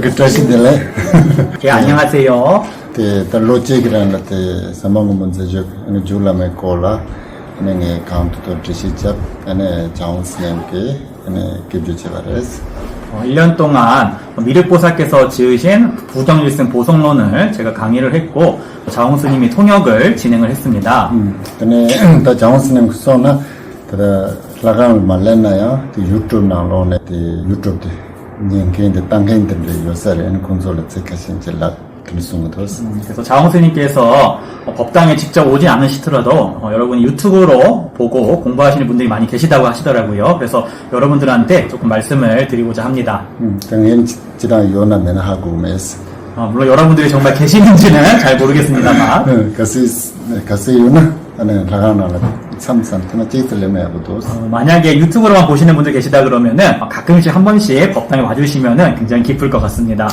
그것이들래 예, 안녕하세요. 때 달로직이라는 때 사망 문제적 그 줄라메 콜라 네 카운트도 지시잡 네 자운스님께 네 기부치바레스 어, 1년 동안 미륵보살께서 지으신 부정일승 보성론을 제가 강의를 했고 자홍스님이 통역을 진행을 했습니다. 네다 자운스님 소나 다 라가를 말레나야 그 유튜브 나로네. 그 유튜브 때 닌케인데 땅케인데 요사레는 콘솔에 체크하신 jel라 그리스도도스 그래서 자홍스님께서 어, 법당에 직접 오진 않으시더라도 어, 여러분이 유튜브로 보고 공부하시는 분들이 많이 계시다고 하시더라고요. 그래서 여러분들한테 조금 말씀을 드리고자 합니다. 음 당연 지라 요나 메나 하고 메스 어, 물론 여러분들이 정말 계시는지는 잘 모르겠습니다만 la samsan tana cheitle me abudos 어, 만약에 유튜브로만 보시는 분들 계시다 그러면은 어, 가끔씩 한 번씩 법당에 와주시면은 굉장히 기쁠 것 같습니다.